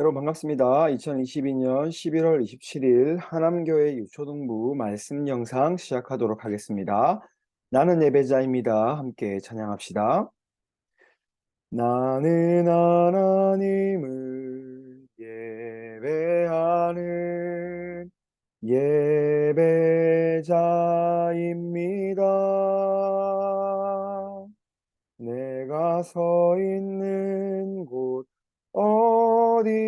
여러분 반갑습니다. 2022년 11월 27일 하남교회 유초등부 말씀 영상 시작하도록 하겠습니다. 나는 예배자입니다. 함께 찬양합시다. 나는 하나님을 예배하는 예배자입니다. 내가 서 있는 곳 어디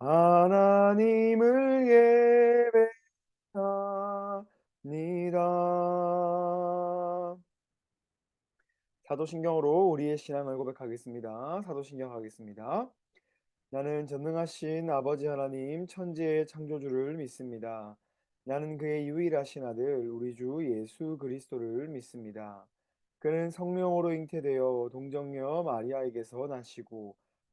하나님을 예배합니다. 사도신경으로 우리의 신앙을 고백하겠습니다. 사도신경 하겠습니다. 나는 전능하신 아버지 하나님 천지의 창조주를 믿습니다. 나는 그의 유일하신 아들 우리 주 예수 그리스도를 믿습니다. 그는 성령으로 잉태되어 동정녀 마리아에게서 나시고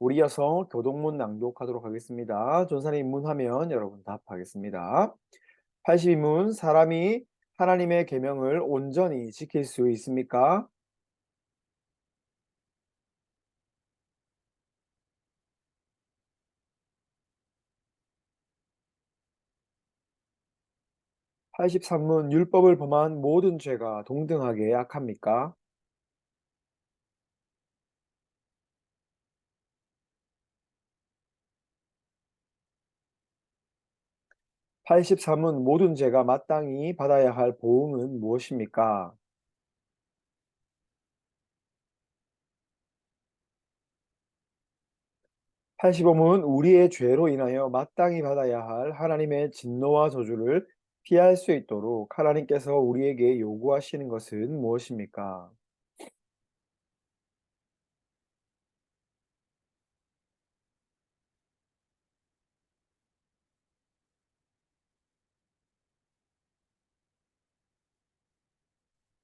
우리 여성 교동문 낭독하도록 하겠습니다. 전산에 입문하면 여러분 답하겠습니다. 82문 사람이 하나님의 계명을 온전히 지킬 수 있습니까? 83문 율법을 범한 모든 죄가 동등하게 악합니까? 83문 모든 죄가 마땅히 받아야 할 보응은 무엇입니까? 85문 우리의 죄로 인하여 마땅히 받아야 할 하나님의 진노와 저주를 피할 수 있도록 하나님께서 우리에게 요구하시는 것은 무엇입니까?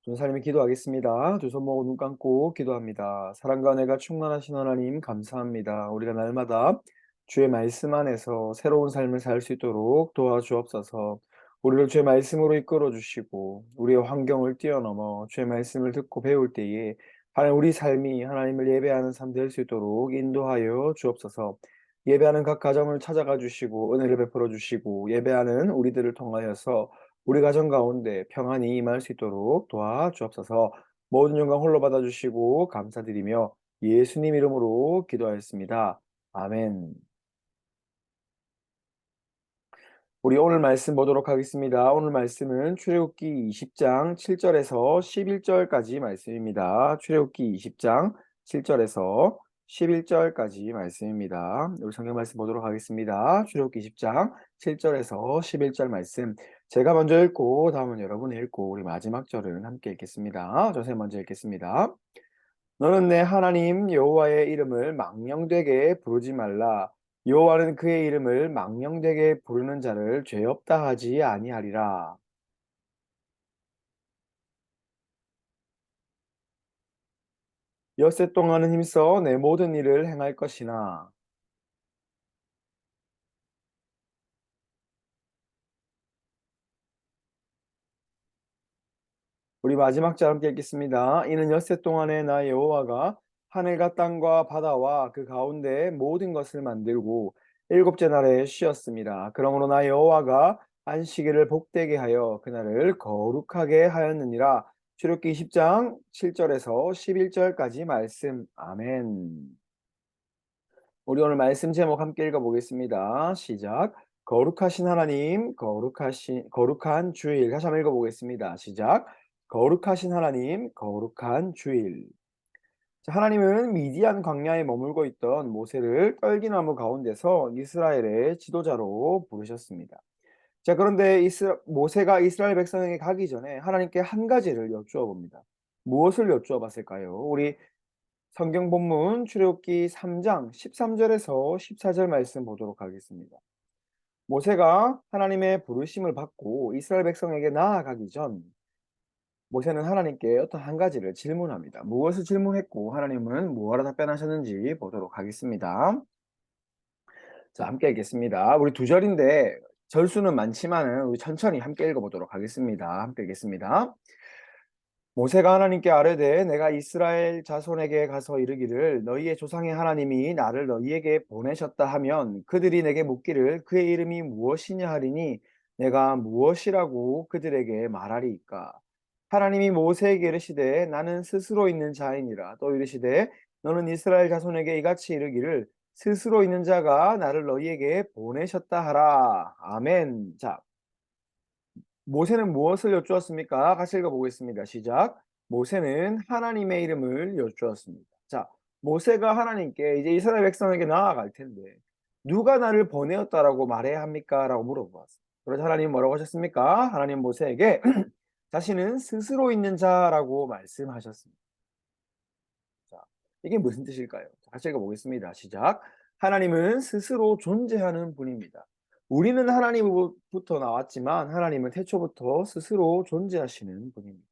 전사님이 기도하겠습니다. 두 손 모으고 눈 감고 기도합니다. 사랑과 내가 충만하신 하나님 감사합니다. 우리가 날마다 주의 말씀 안에서 새로운 삶을 살 수 있도록 도와주옵소서. 우리를 주의 말씀으로 이끌어 주시고 우리의 환경을 뛰어넘어 주의 말씀을 듣고 배울 때에 하나님 우리 삶이 하나님을 예배하는 삶 될 수 있도록 인도하여 주옵소서. 예배하는 각 가정을 찾아가 주시고 은혜를 베풀어 주시고 예배하는 우리들을 통하여서 우리 가정 가운데 평안이 임할 수 있도록 도와주옵소서. 모든 영광 홀로 받아주시고 감사드리며 예수님 이름으로 기도하였습니다. 아멘. 우리 오늘 말씀 보도록 하겠습니다. 오늘 말씀은 출애굽기 20장 7절에서 11절까지 말씀입니다. 출애굽기 20장 7절에서 11절까지 말씀입니다. 우리 성경 말씀 보도록 하겠습니다. 출애굽기 20장 7절에서 11절 말씀. 제가 먼저 읽고 다음은 여러분이 읽고 우리 마지막 절은 함께 읽겠습니다. 저세 먼저 읽겠습니다. 너는 내 하나님 여호와의 이름을 망령되게 부르지 말라. 여호와는 그의 이름을 망령되게 부르는 자를 죄 없다 하지 아니하리라. 엿새 동안은 힘써 내 모든 일을 행할 것이나 우리 마지막 절 함께 읽겠습니다. 이는 엿새 동안에 나 여호와가 하늘과 땅과 바다와 그 가운데 모든 것을 만들고 일곱째 날에 쉬었습니다. 그러므로 나 여호와가 안식일을 복되게 하여 그날을 거룩하게 하였느니라. 출애굽기 20장 7절에서 11절까지 말씀. 아멘. 우리 오늘 말씀 제목 함께 읽어 보겠습니다. 시작. 거룩하신 하나님, 거룩하신 거룩한 주일. 다시 한번 읽어 보겠습니다. 시작. 거룩하신 하나님, 거룩한 주일. 자, 하나님은 미디안 광야에 머물고 있던 모세를 떨기나무 가운데서 이스라엘의 지도자로 부르셨습니다. 자, 그런데 이스라, 모세가 이스라엘 백성에게 가기 전에 하나님께 한 가지를 여쭈어 봅니다. 무엇을 여쭈어 봤을까요? 우리 성경 본문 출애굽기 3장 13절에서 14절 말씀 보도록 하겠습니다. 모세가 하나님의 부르심을 받고 이스라엘 백성에게 나아가기 전 모세는 하나님께 어떤 한 가지를 질문합니다. 무엇을 질문했고 하나님은 무엇라 답변하셨는지 보도록 하겠습니다. 자, 함께 읽겠습니다. 우리 두 절인데 절수는 많지만은 우리 천천히 함께 읽어보도록 하겠습니다. 함께 읽겠습니다. 모세가 하나님께 아뢰되 내가 이스라엘 자손에게 가서 이르기를 너희의 조상의 하나님이 나를 너희에게 보내셨다 하면 그들이 내게 묻기를 그의 이름이 무엇이냐 하리니 내가 무엇이라고 그들에게 말하리이까 하나님이 모세에게 이르시되 나는 스스로 있는 자이니라 또 이르시되 너는 이스라엘 자손에게 이같이 이르기를 스스로 있는 자가 나를 너희에게 보내셨다 하라 아멘 자 모세는 무엇을 여쭈었습니까? 같이 읽어보겠습니다. 시작. 모세는 하나님의 이름을 여쭈었습니다. 자, 모세가 하나님께 이제 이스라엘 백성에게 나아갈 텐데 누가 나를 보내었다라고 말해야 합니까? 라고 물어보았어요. 그래서 하나님 뭐라고 하셨습니까? 하나님 모세에게 자신은 스스로 있는 자라고 말씀하셨습니다. 자, 이게 무슨 뜻일까요? 같이 읽어보겠습니다. 시작. 하나님은 스스로 존재하는 분입니다. 우리는 하나님으로부터 나왔지만 하나님은 태초부터 스스로 존재하시는 분입니다.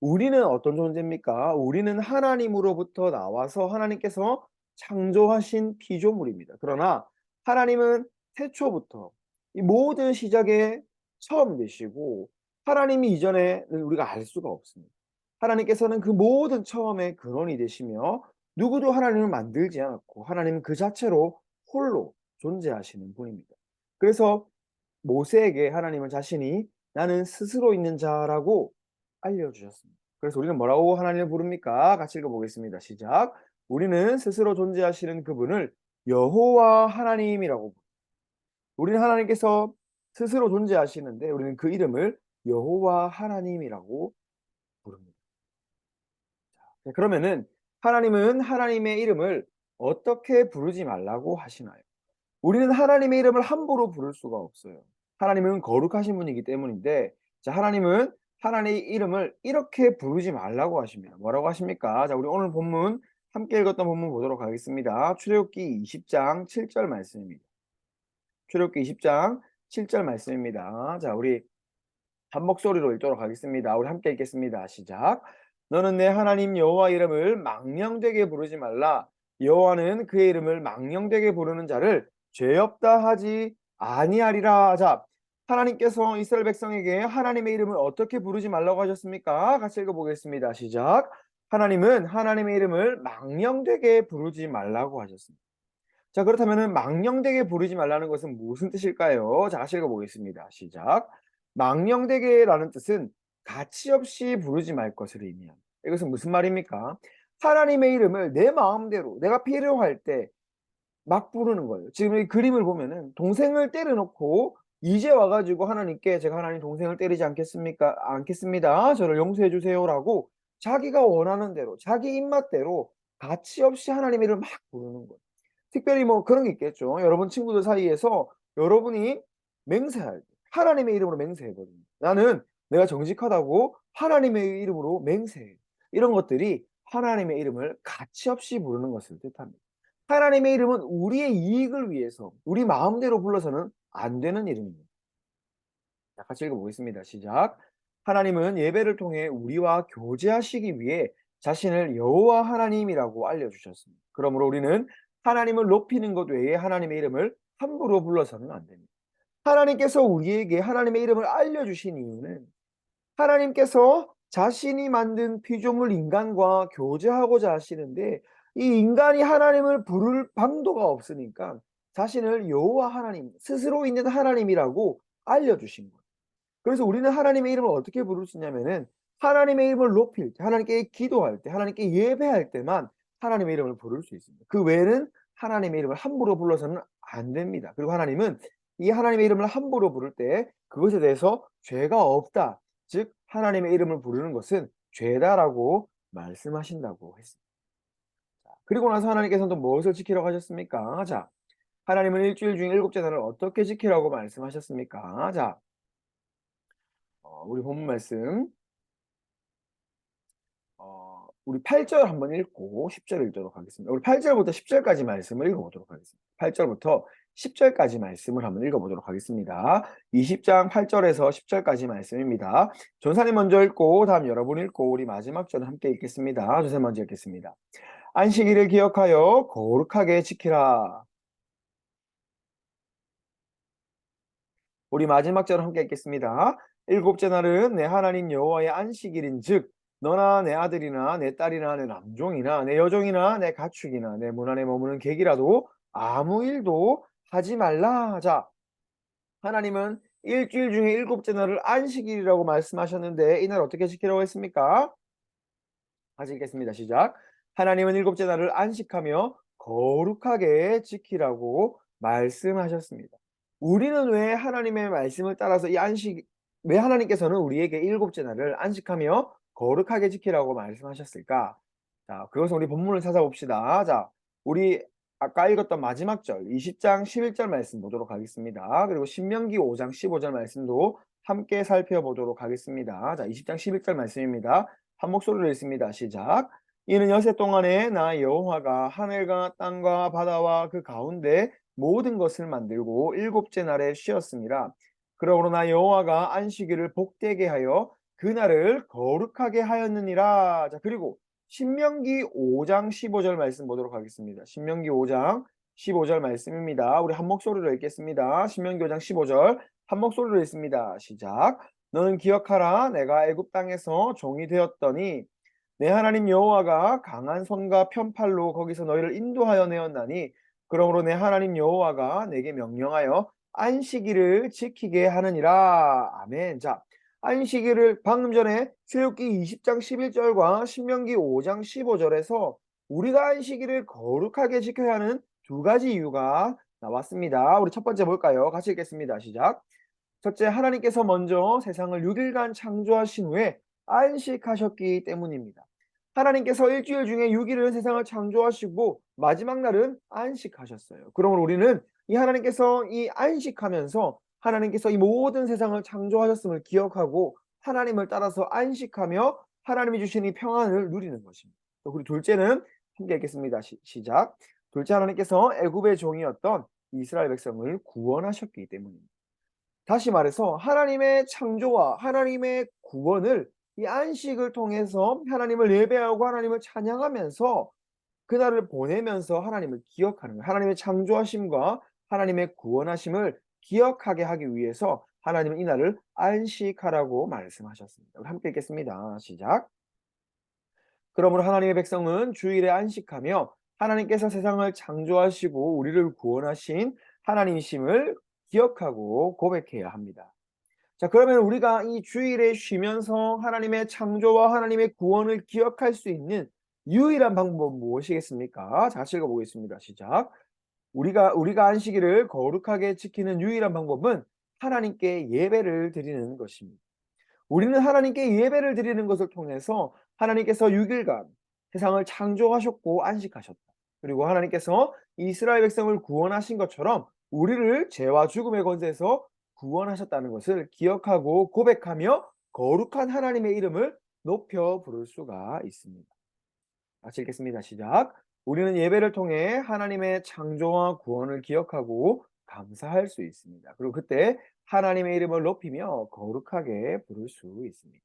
우리는 어떤 존재입니까? 우리는 하나님으로부터 나와서 하나님께서 창조하신 피조물입니다. 그러나 하나님은 태초부터 이 모든 시작에 처음 되시고 하나님이 이전에는 우리가 알 수가 없습니다. 하나님께서는 그 모든 처음의 근원이 되시며 누구도 하나님을 만들지 않았고 하나님은 그 자체로 홀로 존재하시는 분입니다. 그래서 모세에게 하나님은 자신이 나는 스스로 있는 자라고 알려주셨습니다. 그래서 우리는 뭐라고 하나님을 부릅니까? 같이 읽어보겠습니다. 시작. 우리는 스스로 존재하시는 그분을 여호와 하나님이라고 부릅니다. 우리는 하나님께서 스스로 존재하시는데 우리는 그 이름을 여호와 하나님이라고 부릅니다. 자, 그러면은 하나님은 하나님의 이름을 어떻게 부르지 말라고 하시나요? 우리는 하나님의 이름을 함부로 부를 수가 없어요. 하나님은 거룩하신 분이기 때문인데 자 하나님은 하나님의 이름을 이렇게 부르지 말라고 하십니다. 뭐라고 하십니까? 자 우리 오늘 본문 함께 읽었던 본문 보도록 하겠습니다. 출애굽기 20장 7절 말씀입니다. 출애굽기 20장 7절 말씀입니다. 자 우리 한 목소리로 읽도록 하겠습니다. 우리 함께 읽겠습니다. 시작. 너는 내 하나님 여호와 이름을 망령되게 부르지 말라. 여호와는 그의 이름을 망령되게 부르는 자를 죄 없다 하지 아니하리라. 자, 하나님께서 이스라엘 백성에게 하나님의 이름을 어떻게 부르지 말라고 하셨습니까? 같이 읽어보겠습니다. 시작. 하나님은 하나님의 이름을 망령되게 부르지 말라고 하셨습니다. 자, 그렇다면 망령되게 부르지 말라는 것은 무슨 뜻일까요? 자, 같이 읽어보겠습니다. 시작. 망령되게라는 뜻은 가치 없이 부르지 말 것을 의미합니다. 이것은 무슨 말입니까? 하나님의 이름을 내 마음대로 내가 필요할 때 막 부르는 거예요. 지금 이 그림을 보면은 동생을 때려놓고 이제 와가지고 하나님께 제가 하나님 동생을 때리지 않겠습니까? 않겠습니다. 저를 용서해 주세요라고 자기가 원하는 대로 자기 입맛대로 가치 없이 하나님의 이름을 막 부르는 거예요. 특별히 뭐 그런 게 있겠죠. 여러분 친구들 사이에서 여러분이 맹세할 때 하나님의 이름으로 맹세해버립니다. 나는 내가 정직하다고 하나님의 이름으로 맹세해. 이런 것들이 하나님의 이름을 가치 없이 부르는 것을 뜻합니다. 하나님의 이름은 우리의 이익을 위해서 우리 마음대로 불러서는 안 되는 이름입니다. 자, 같이 읽어보겠습니다. 시작. 하나님은 예배를 통해 우리와 교제하시기 위해 자신을 여호와 하나님이라고 알려주셨습니다. 그러므로 우리는 하나님을 높이는 것 외에 하나님의 이름을 함부로 불러서는 안 됩니다. 하나님께서 우리에게 하나님의 이름을 알려주신 이유는 하나님께서 자신이 만든 피조물 인간과 교제하고자 하시는데 이 인간이 하나님을 부를 방도가 없으니까 자신을 여호와 하나님, 스스로 있는 하나님이라고 알려주신 거예요. 그래서 우리는 하나님의 이름을 어떻게 부를 수 있냐면은 하나님의 이름을 높일 때, 하나님께 기도할 때, 하나님께 예배할 때만 하나님의 이름을 부를 수 있습니다. 그 외에는 하나님의 이름을 함부로 불러서는 안 됩니다. 그리고 하나님은 이 하나님의 이름을 함부로 부를 때 그것에 대해서 죄가 없다. 즉 하나님의 이름을 부르는 것은 죄다라고 말씀하신다고 했습니다. 그리고 나서 하나님께서는 또 무엇을 지키라고 하셨습니까? 자, 하나님은 일주일 중에 일곱째 날을 어떻게 지키라고 말씀하셨습니까? 자, 어, 우리 본문 말씀 어, 우리 8절 한번 읽고 10절 읽도록 하겠습니다. 우리 8절부터 10절까지 말씀을 읽어보도록 하겠습니다. 8절부터 10절까지 말씀을 한번 읽어보도록 하겠습니다. 20장 8절에서 10절까지 말씀입니다. 전사님 먼저 읽고 다음 여러분 읽고 우리 마지막 절을 함께 읽겠습니다. 전사님 먼저 읽겠습니다. 안식일을 기억하여 거룩하게 지키라. 우리 마지막 절을 함께 읽겠습니다. 일곱째 날은 내 하나님 여호와의 안식일인 즉 너나 내 아들이나 내 딸이나 내 남종이나 내 여종이나 내 가축이나 내 문 안에 머무는 객이라도 아무 일도 하지 말라. 자, 하나님은 일주일 중에 일곱째 날을 안식일이라고 말씀하셨는데 이날 어떻게 지키라고 했습니까? 다시 읽겠습니다. 시작. 하나님은 일곱째 날을 안식하며 거룩하게 지키라고 말씀하셨습니다. 우리는 왜 하나님의 말씀을 따라서 이 안식 왜 하나님께서는 우리에게 일곱째 날을 안식하며 거룩하게 지키라고 말씀하셨을까? 자, 그것은 우리 본문을 찾아봅시다. 자, 우리 아까 읽었던 마지막 절 20장 11절 말씀 보도록 하겠습니다. 그리고 신명기 5장 15절 말씀도 함께 살펴보도록 하겠습니다. 자, 20장 11절 말씀입니다. 한 목소리로 읽습니다. 시작. 이는 여세 동안에 나 여호와가 하늘과 땅과 바다와 그 가운데 모든 것을 만들고 일곱째 날에 쉬었습니다. 그러므로 나 여호와가 안식일을 복되게 하여 그날을 거룩하게 하였느니라. 자, 그리고 신명기 5장 15절 말씀 보도록 하겠습니다. 신명기 5장 15절 말씀입니다. 우리 한 목소리로 읽겠습니다. 신명기 5장 15절 한 목소리로 읽습니다. 시작. 너는 기억하라 내가 애굽 땅에서 종이 되었더니 내 하나님 여호와가 강한 손과 편팔로 거기서 너희를 인도하여 내었나니 그러므로 내 하나님 여호와가 내게 명령하여 안식일을 지키게 하느니라. 아멘. 자, 안식일을 방금 전에 출애굽기 20장 11절과 신명기 5장 15절에서 우리가 안식일을 거룩하게 지켜야 하는 두 가지 이유가 나왔습니다. 우리 첫 번째 볼까요? 같이 읽겠습니다. 시작. 첫째, 하나님께서 먼저 세상을 6일간 창조하신 후에 안식하셨기 때문입니다. 하나님께서 일주일 중에 6일은 세상을 창조하시고 마지막 날은 안식하셨어요. 그러므로 우리는 이 하나님께서 이 안식하면서 하나님께서 이 모든 세상을 창조하셨음을 기억하고 하나님을 따라서 안식하며 하나님이 주신 이 평안을 누리는 것입니다. 그리고 둘째는 함께 읽겠습니다. 시, 시작. 둘째 하나님께서 애굽의 종이었던 이스라엘 백성을 구원하셨기 때문입니다. 다시 말해서 하나님의 창조와 하나님의 구원을 이 안식을 통해서 하나님을 예배하고 하나님을 찬양하면서 그날을 보내면서 하나님을 기억하는. 하나님의 창조하심과 하나님의 구원하심을 기억하게 하기 위해서 하나님은 이 날을 안식하라고 말씀하셨습니다. 함께 읽겠습니다. 시작. 그러므로 하나님의 백성은 주일에 안식하며 하나님께서 세상을 창조하시고 우리를 구원하신 하나님이심을 기억하고 고백해야 합니다. 자, 그러면 우리가 이 주일에 쉬면서 하나님의 창조와 하나님의 구원을 기억할 수 있는 유일한 방법은 무엇이겠습니까? 자, 읽어보겠습니다. 시작. 우리가 우리가 안식일을 거룩하게 지키는 유일한 방법은 하나님께 예배를 드리는 것입니다. 우리는 하나님께 예배를 드리는 것을 통해서 하나님께서 6일간 세상을 창조하셨고 안식하셨다. 그리고 하나님께서 이스라엘 백성을 구원하신 것처럼 우리를 죄와 죽음의 권세에서 구원하셨다는 것을 기억하고 고백하며 거룩한 하나님의 이름을 높여 부를 수가 있습니다. 같이 읽겠습니다. 시작. 우리는 예배를 통해 하나님의 창조와 구원을 기억하고 감사할 수 있습니다. 그리고 그때 하나님의 이름을 높이며 거룩하게 부를 수 있습니다.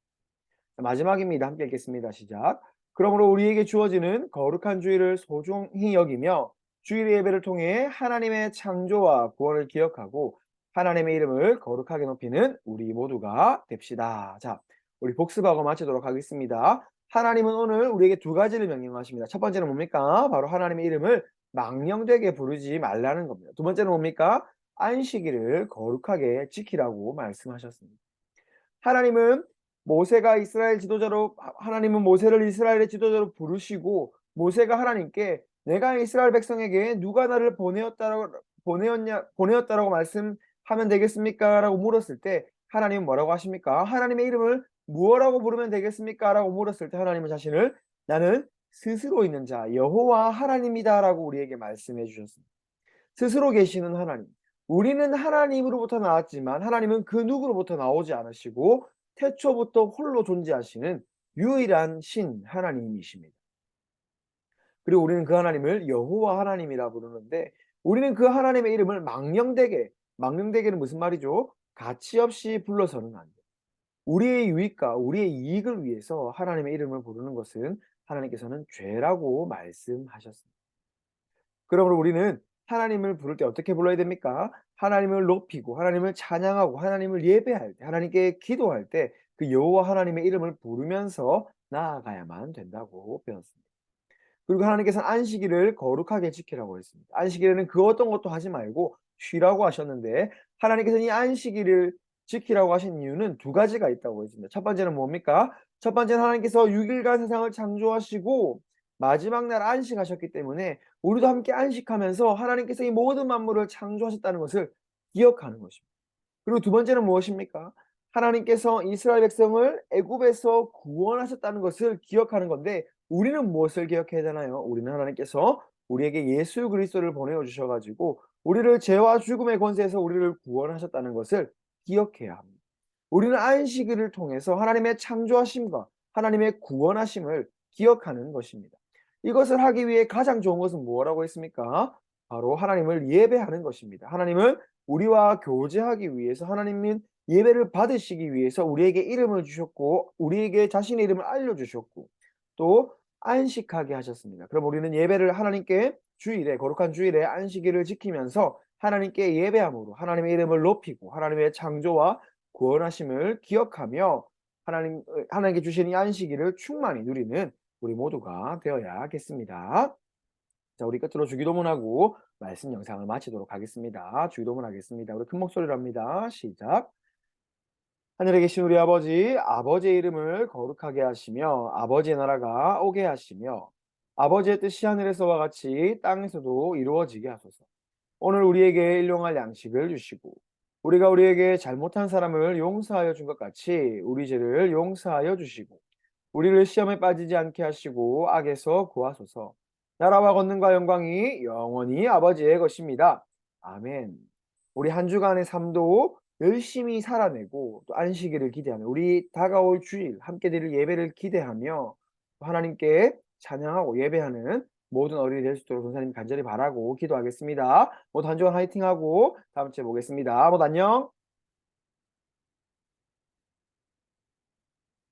마지막입니다. 함께 읽겠습니다. 시작. 그러므로 우리에게 주어지는 거룩한 주일을 소중히 여기며 주일 예배를 통해 하나님의 창조와 구원을 기억하고 하나님의 이름을 거룩하게 높이는 우리 모두가 됩시다. 자, 우리 복습하고 마치도록 하겠습니다. 하나님은 오늘 우리에게 두 가지를 명령하십니다. 첫 번째는 뭡니까? 바로 하나님의 이름을 망령되게 부르지 말라는 겁니다. 두 번째는 뭡니까? 안식일을 거룩하게 지키라고 말씀하셨습니다. 하나님은 모세가 이스라엘 지도자로 하나님은 모세를 이스라엘의 지도자로 부르시고 모세가 하나님께 내가 이스라엘 백성에게 누가 나를 보내었다라고 보내었냐 보내었다라고 말씀 하면 되겠습니까? 라고 물었을 때 하나님은 뭐라고 하십니까? 하나님의 이름을 무엇라고 부르면 되겠습니까? 라고 물었을 때 하나님은 자신을 나는 스스로 있는 자 여호와 하나님이다 라고 우리에게 말씀해 주셨습니다. 스스로 계시는 하나님. 우리는 하나님으로부터 나왔지만 하나님은 그 누구로부터 나오지 않으시고 태초부터 홀로 존재하시는 유일한 신 하나님이십니다. 그리고 우리는 그 하나님을 여호와 하나님이라 부르는데 우리는 그 하나님의 이름을 망령되게 망령되게는 무슨 말이죠? 가치 없이 불러서는 안 돼. 우리의 유익과 우리의 이익을 위해서 하나님의 이름을 부르는 것은 하나님께서는 죄라고 말씀하셨습니다. 그러므로 우리는 하나님을 부를 때 어떻게 불러야 됩니까? 하나님을 높이고 하나님을 찬양하고 하나님을 예배할 때 하나님께 기도할 때 그 여호와 하나님의 이름을 부르면서 나아가야만 된다고 배웠습니다. 그리고 하나님께서는 안식일을 거룩하게 지키라고 했습니다. 안식일에는 그 어떤 것도 하지 말고 쉬라고 하셨는데 하나님께서는 이 안식일을 지키라고 하신 이유는 두 가지가 있다고 했습니다. 첫 번째는 뭡니까? 첫 번째는 하나님께서 6일간 세상을 창조하시고 마지막 날 안식하셨기 때문에 우리도 함께 안식하면서 하나님께서 이 모든 만물을 창조하셨다는 것을 기억하는 것입니다. 그리고 두 번째는 무엇입니까? 하나님께서 이스라엘 백성을 애굽에서 구원하셨다는 것을 기억하는 건데 우리는 무엇을 기억해야 되나요? 우리는 하나님께서 우리에게 예수 그리스도를 보내어 주셔 가지고 우리를 죄와 죽음의 권세에서 우리를 구원하셨다는 것을 기억해야 합니다. 우리는 안식일을 통해서 하나님의 창조하심과 하나님의 구원하심을 기억하는 것입니다. 이것을 하기 위해 가장 좋은 것은 무엇라고 했습니까? 바로 하나님을 예배하는 것입니다. 하나님은 우리와 교제하기 위해서 하나님은 예배를 받으시기 위해서 우리에게 이름을 주셨고 우리에게 자신의 이름을 알려주셨고 또 안식하게 하셨습니다. 그럼 우리는 예배를 하나님께 주일에 거룩한 주일에 안식일을 지키면서 하나님께 예배함으로 하나님의 이름을 높이고 하나님의 창조와 구원하심을 기억하며 하나님 하나님께 주신 이 안식일을 충만히 누리는 우리 모두가 되어야겠습니다. 자, 우리 끝으로 주기도문하고 말씀 영상을 마치도록 하겠습니다. 주기도문 하겠습니다. 우리 큰 목소리로 합니다. 시작. 하늘에 계신 우리 아버지, 아버지의 이름을 거룩하게 하시며 아버지의 나라가 오게 하시며 아버지의 뜻이 하늘에서와 같이 땅에서도 이루어지게 하소서. 오늘 우리에게 일용할 양식을 주시고 우리가 우리에게 잘못한 사람을 용서하여 준 것 같이 우리 죄를 용서하여 주시고 우리를 시험에 빠지지 않게 하시고 악에서 구하소서. 나라와 권능과 영광이 영원히 아버지의 것입니다. 아멘. 우리 한 주간의 삶도 열심히 살아내고 또 안식일을 기대하며 우리 다가올 주일 함께 드릴 예배를 기대하며 하나님께 찬양하고 예배하는 모든 어린이 될 수 있도록 선생님 간절히 바라고 기도하겠습니다. 모두 한 주간 화이팅하고 다음 주에 보겠습니다. 모두 안녕.